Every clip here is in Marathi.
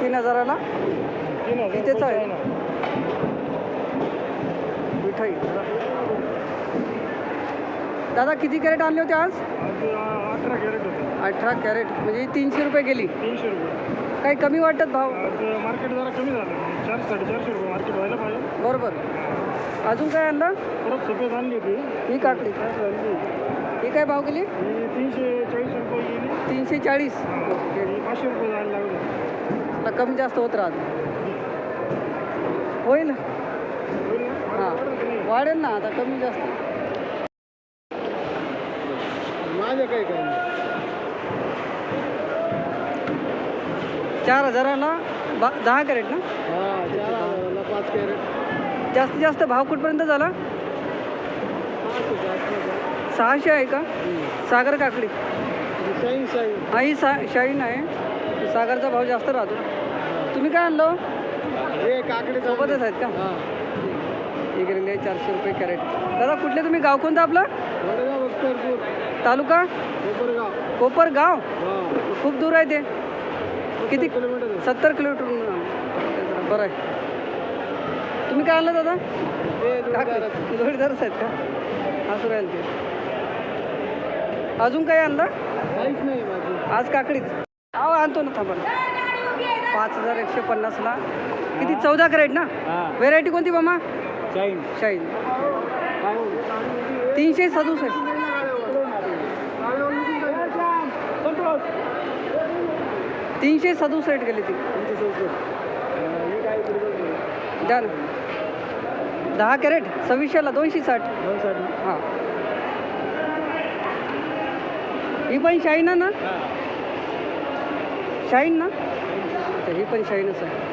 तीन हजाराला? इथेच आहे. मिठाई. दादा किती कॅरेट आणले होते आज? अठरा कॅरेट होतं. अठरा कॅरेट. म्हणजे तीनशे रुपये गेली. तीनशे रुपये. काही कमी वाटत भाव? मार्केट जरा कमी झालं. चार साडेचारशे रुपये मार्केट व्हायला पाहिजे. बरोबर. अजून काय आणलं? परत सफेद आणली होती. ही काकडी. ही काय भाव गेली? तीनशे चाळीस रुपये गेली. तीनशे चाळीस. पाचशे रुपये जायला लागली. आता कमी जास्त होत राहत. होईल? हां. वाढेल ना आता कमी जास्त. माझं काय काय नाही. चार हजाराला बा दहा कॅरेट ना? हा चार हजाराला पाच कॅरेट. जास्तीत जास्त भाव कुठपर्यंत झाला? सहाशे आहे का? सागर काकडी. Shine shine. हा ही सा शाईन आहे. सागरचा भाव जास्त राहतो. तुम्ही काय आणलं हे? काकडे सोबतच आहेत का? हां. हे गेलेले आहे चारशे रुपये कॅरेट. दादा कुठले तुम्ही? गाव कोणतं आपलं? तालुका? कोपरगाव. कोपर गाव हां. खूप दूर आहे ते. किती? किलोमीटर. सत्तर किलोमीटर बरं आहे. तुम्ही काय आणलं दादा? हे जोडीदाराचं. आहेत का? असं राहील ते. अजून काय आणलं? आज काकडीच. अहो आणतो ना थांबा पाच हजार एकशे पन्नासला. किती? चौदा कॅरेट ना? व्हेरायटी कोणती मामा? शाईन शाईन तीनशे सदुसष्ट. तीनशे सदुसष्ट गेली ती. द्या ना दहा कॅरेट? सव्वीसशेला दोनशे साठ. हां. ही पण शाईन ना? शाईन ना? अच्छा ही पण शाईनच आहे.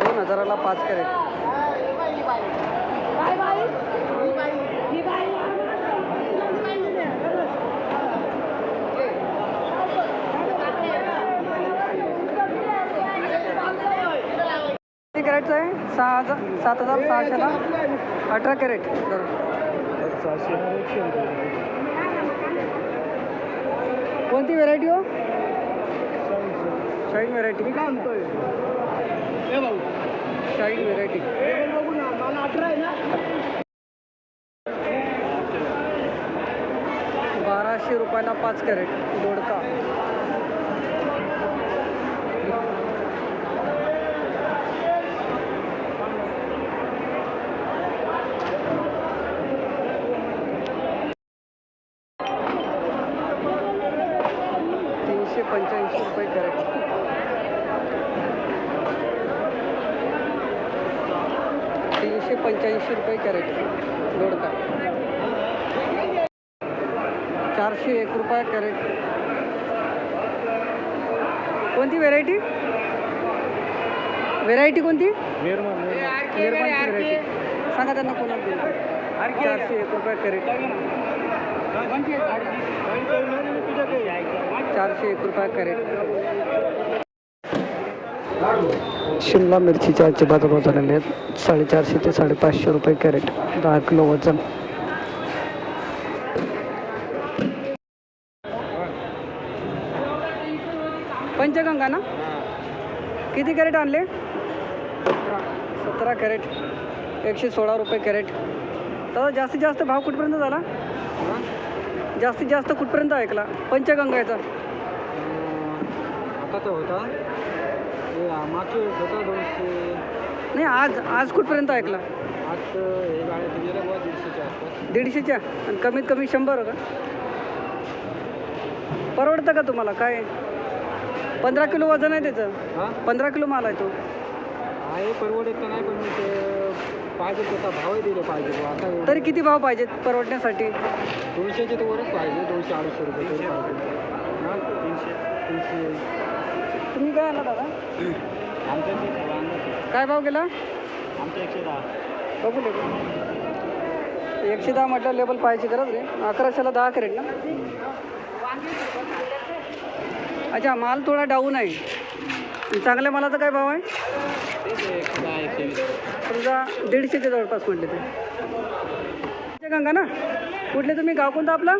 दोन हजाराला पाच कॅरेट. किती कॅरेटचं आहे? सहा हजार सात हजार सहाशेला अठरा कॅरेट. बरोबर कोणती व्हेरायटी हो? शाईन व्हेरायटी शाईन व्हेरायटी बाराशे रुपयाला पाच कॅरेट दोडका तीनशे पंच्याऐंशी रुपये कॅरेट तीनशे पंच्याऐंशी रुपये कॅरेट दोडका. चारशे एक रुपया कॅरेट. कोणती व्हेरायटी? व्हेरायटी कोणती? व्हेरायटी. सांगा त्यांना कोणाला देऊ. चारशे एक रुपया कॅरेट. चारशे एक रुपया कॅरेट. शिमला मिरचीचे आजचे बाजारभाव झालेले आहेत साडेचारशे ते साडेपाचशे रुपये कॅरेट. दहा किलो वजन. पंचगंगा ना? किती कॅरेट आणले? सतरा कॅरेट. एकशे सोळा रुपये कॅरेट. दादा जास्तीत जास्त भाव कुठपर्यंत झाला? जास्तीत जास्त कुठपर्यंत ऐकला? पंचगंगाचा तर होता. हे मागचे होता दोनशे नाही आज आज कुठपर्यंत ऐकला? आज हे गाड्या बुवा दीडशेच्या आसपास. दीडशेच्या? आणि कमीत कमी शंभर का परवडतं का तुम्हाला? काय? पंधरा किलो वजन आहे त्याचं. हां? पंधरा किलो माल आहे तो. आहे परवडत तर नाही पण मी ते पाहिजे त्याचा भावही दिले पाहिजे बुवा. आता तरी किती भाव पाहिजेत परवडण्यासाठी? दोनशेचे तर वरच पाहिजे दोनशे अडीचशे रुपये तरी पाहिजे. हां? तीनशे तीनशे. तुम्ही काय आला दादा? आमच्या काय भाव गेला? आमच्या एकशे दहा बघू लेबल एकशे दहा म्हटलं लेबल पाहायची गरज रे अकराशेला दहा करेट ना? अच्छा माल थोडा डाऊन आहे. चांगल्या मालाचा काय भाव आहे? तेच आहे, एकशे दहा एकशे वीस समजा दीडशेच्या जवळपास म्हटले ते. गंगा ना? कुठले तुम्ही? गाव कोणतं आपलं?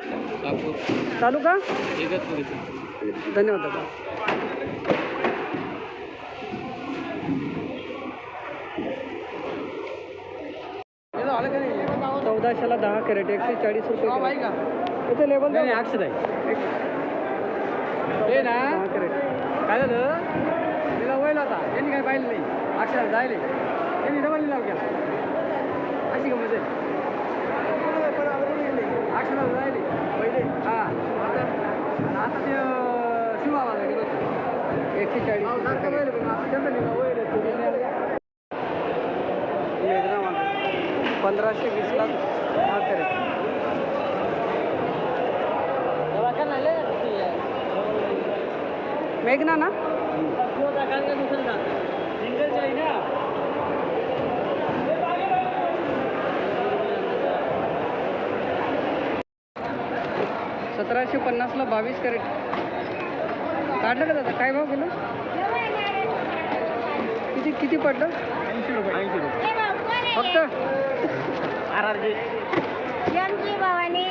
तालुका. एकच धन्यवाद दादा. चौदाशेला दहा कॅरेट एकशे चाळीस रुपये. इथे लेबल. अक्षर आहे हे ना कॅरेट. काय झालं? तिला वैल होता. त्यांनी काय पाहिलं नाही. अक्षर जायले. त्यांनी डबल लिलाव केला अशी गमत आहे. अक्षराला जायले. पहिले. हा. आता आता ते शिवाला एकशे चाळीस. आता लिलाव वैल आहे, तो लिलाव आहे. मेघना वांगे पंधराशे वीसला दहा कॅरेट मेघना ना? सतराशे पन्नासला बावीस कॅरेट. काढलं का दादा? काय भाव गेलो? किती किती पडलं? ऐंशी रुपये ऐंशी रुपये. फक्त? R R G Bhavani.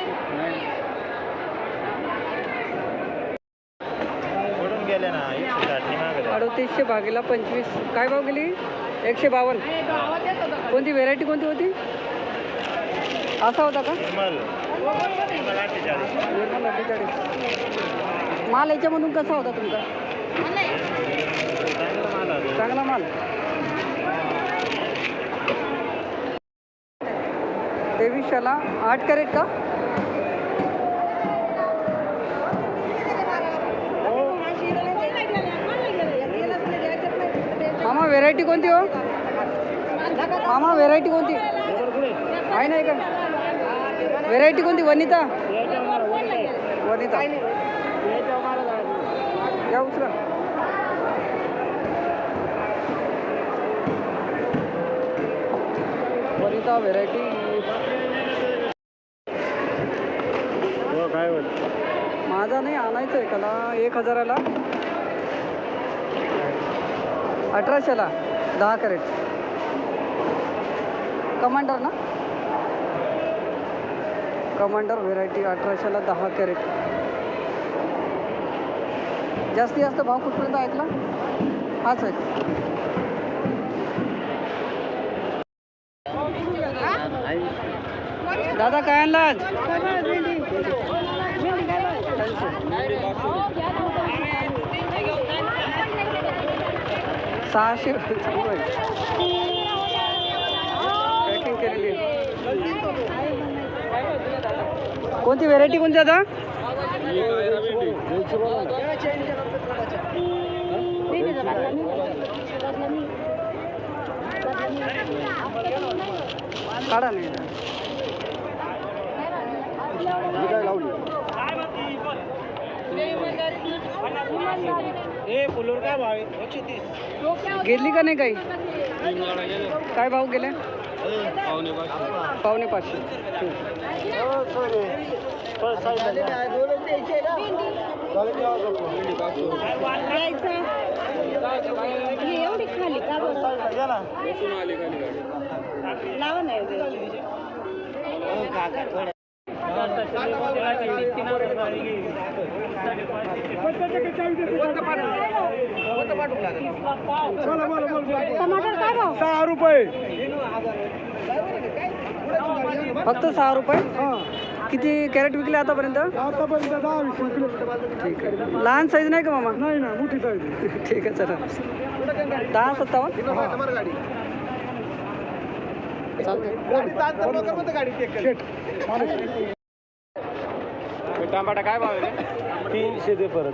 पडून गेले ना एकशे साठनी मागले अडतीसशे भागीला पंचवीस. काय भाव गेली? एकशे बावन्न. कोणती व्हेरायटी कोणती होती? असा होता का? विमल विमल अठ्ठेचाळीस. निर्मल अठ्ठेचाळीस. माल याच्यामधून कसा होता तुमचा? चांगला माल. आला आठ कॅरेट का? मामा व्हेरायटी कोणती हो? मामा व्हेरायटी कोणती? आहे नाही का व्हेरायटी कोणती? वनिता? वनिता. या उचला. वनिता व्हेरायटी हो काय होत माझा नाही आणायचं आहे त्याला एक हजाराला. अठराशेला. दहा कॅरेट. कमांडर ना? कमांडर व्हेरायटी अठराशेला दहा कॅरेट. जास्तीत जास्त भाव कुठपर्यंत ऐकला? हाच आहे. दादा काय आणला आज? सहाशे पॅकिंग केलेली कोणती व्हेरायटी कोणती आता? काढा नाही काय भाव आहे एकशे तीस. गेली का नाही काही? काय भाव गेले? पावणे पाचशे. ठीक. एवढी खाली का लावा नाही सहा रुपये. फक्त सहा रुपये? किती कॅरेट विकले आतापर्यंत? आतापर्यंत दहा वीस रुपये ठीक आहे. लहान साईज नाही का मामा? नाही ना मोठी साईज ठीक आहे चला. दहा सत्तावन्न? टमाटा काय भाव आहे तीनशे दे परत.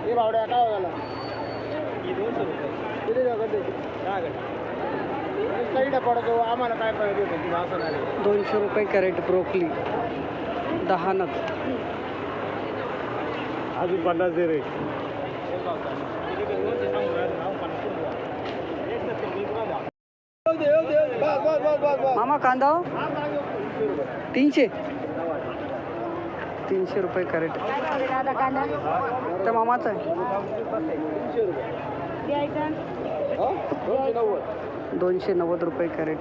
पडतो आम्हाला काय पाहिजे असं नाही. दोनशे रुपये कॅरेट ब्रोकली. दहा नग. अजून पन्नास दे रे. मामा कांदा हो? तीनशे. तीनशे रुपये कॅरेट. त्या मामाचं आहे. दोनशे नव्वद रुपये कॅरेट.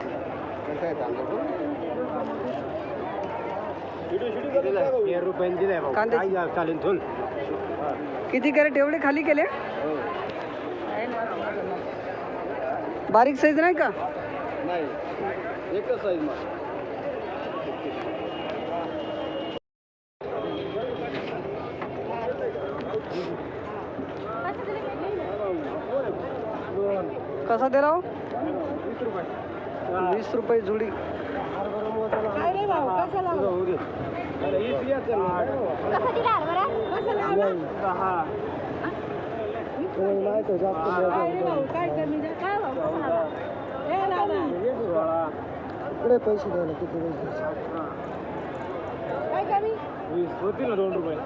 तेरा कांदे- चालेल किती कॅरेट? एवढे खाली केले? बारीक साईज नाही का? नाही एकच साईज कसा दे राव? वीस रुपये जुडी. इकडे पैसे द्यायला किती पैसे? होतील ना दोन रुपये.